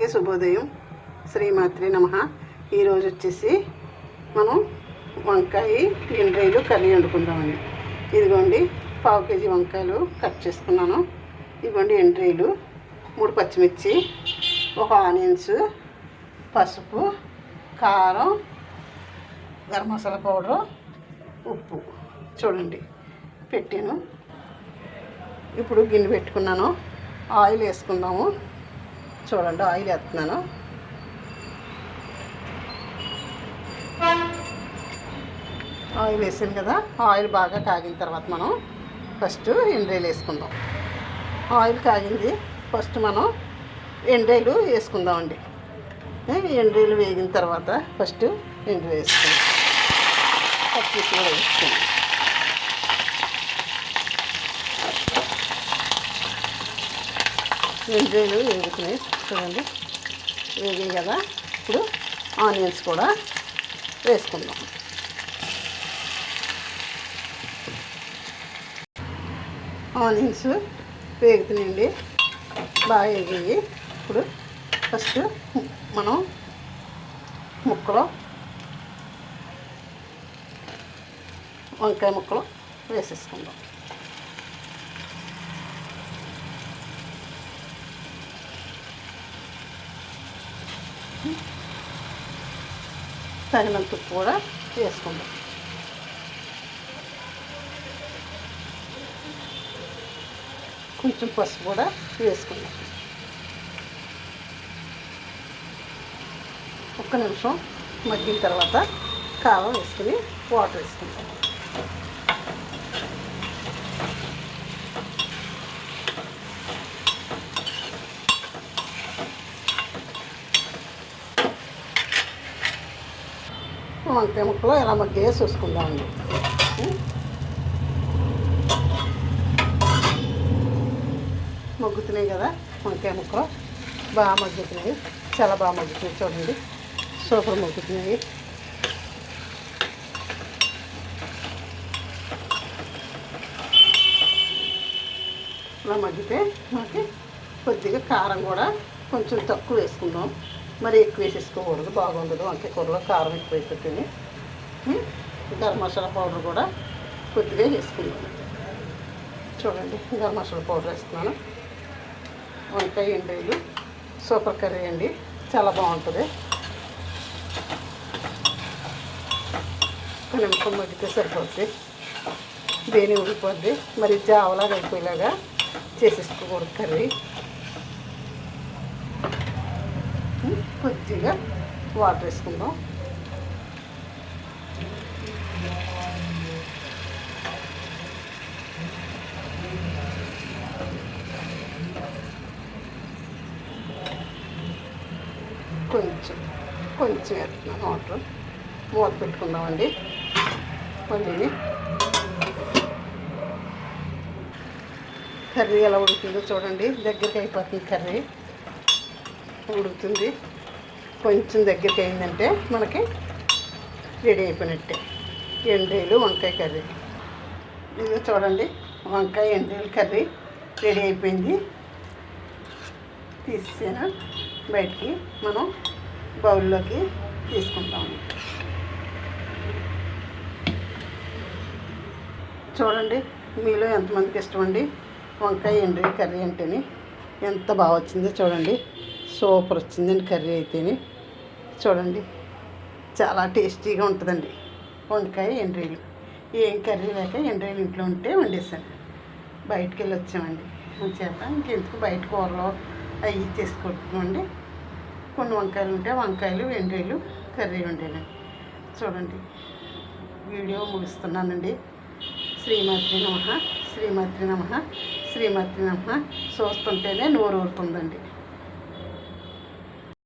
అందరికీ శుభోదయం. శ్రీమాత్రి నమ. ఈరోజు వచ్చేసి మనం వంకాయ గిండ్రీలు కర్రీ వండుకుందామండి ఇదిగోండి పావు కేజీ వంకాయలు కట్ చేసుకున్నాను. ఇదిగోండి ఎండ్రీలు మూడు పచ్చిమిర్చి ఒక ఆనియన్స్ పసుపు కారం గరం మసాలా పౌడరు ఉప్పు. చూడండి పెట్టాను. ఇప్పుడు గిన్నె పెట్టుకున్నాను. ఆయిల్ వేసుకుందాము. చూడండి ఆయిల్ వేస్తున్నాను. ఆయిల్ వేసాను కదా ఆయిల్ బాగా కాగిన తర్వాత మనం ఫస్ట్ ఎండ్రాయిలు వేసుకుందాం. ఆయిల్ కాగింది ఫస్ట్ మనం ఎండ్రాయిలు వేసుకుందామండి. ఎండ్రాయిలు వేగిన తర్వాత ఫస్ట్ ఎండ్రాయిలు వేసుకుందాం. పచ్చిమిర్చి కూడా వేసుకుందాం. ఎండ్రాయిలు వేగుతున్నాయి చూడండి. వేగాయి కదా. ఇప్పుడు ఆనియన్స్ కూడా వేసుకుందాం. ఆనియన్స్ వేగుతున్నాయండి. బాగా వేగాయి. ఇప్పుడు ఫస్ట్ మనం ముక్కలు వంకాయ ముక్కలు వేసేసుకుందాం. తగినంత ఉప్పు కూడా వేసుకుందాం. కొంచెం పసుపు కూడా వేసుకుందాం. ఒక్క నిమిషం మగ్గిన తర్వాత కారం వేసుకుని వాటర్ వేసుకుంటాం వంకాయ ఇలా ఎలా మగ్గాయో చూసుకుందామండి మగ్గుతున్నాయి కదా వంకాయ ముక్కలు బాగా మగ్గుతున్నాయి. చాలా బాగా మగ్గుతున్నాయి చూడండి. సూపర్ మగ్గుతున్నాయి. ఇలా మగ్గితే మనకి కొద్దిగా కారం కూడా కొంచెం తక్కువ వేసుకుందాం. మరి ఎక్కువ వేసేసుకోకూడదు బాగుండదు. అంటే కూరలో కారం ఎక్కువ అయిపోతుంది గరం మసాలా పౌడర్ కూడా కొద్దిగా వేసుకున్నాను చూడండి గరం మసాలా పౌడర్ వేస్తున్నాను. వంకాయ ఎండీలు సూపర్ కర్రీ అండి. చాలా బాగుంటుంది. ఒక నిమిషం మగ్గితే సరిపోద్ది. దేని ఉడిపోద్ది మరి జావలాగా అయిపోయేలాగా చేసేసుకోకూడదు కర్రీ కొద్దిగా వాటర్ వేసుకుందాం. కొంచెం కొంచెం వేస్తున్నాను వాటర్. మూత పెట్టుకుందామండి. మళ్ళీ కర్రీ ఎలా ఉడుకుతుందో చూడండి. దగ్గరికి అయిపోతుంది కర్రీ. ఉడుకుతుంది. కొంచెం దగ్గరికి అయిందంటే మనకి రెడీ అయిపోయినట్టే. ఎండ్రీలు వంకాయ కర్రీ. ఇది చూడండి వంకాయ ఎండ్రీల కర్రీ రెడీ అయిపోయింది. తీసిన బయటికి మనం బౌల్లోకి తీసుకుంటాము చూడండి మీలో ఎంతమందికి ఇష్టం అండి వంకాయ ఎండ్రీ కర్రీ అంటేని ఎంత బాగా వచ్చిందో చూడండి. సూపర్ వచ్చిందండి కర్రీ అయితేని. చూడండి చాలా టేస్టీగా ఉంటుందండి. వంకాయ ఎండ్రీలు ఏం కర్రీ లేక ఎండ్రీలు ఇంట్లో ఉంటే వండేసాను బయటికి వెళ్ళి వచ్చామండి. చేత ఇంకెందుకు బయట కూరలో అవి తీసుకుంటున్నామండి కొన్ని వంకాయలు ఉంటే వంకాయలు ఎండ్రీలు కర్రీ వండానండి చూడండి వీడియో ముగిస్తున్నానండి. శ్రీమాత్రి నమ శ్రీమాత్రి నమ శ్రీమాత్రి నమ. చూస్తుంటేనే నోరు ఊరుతుందండి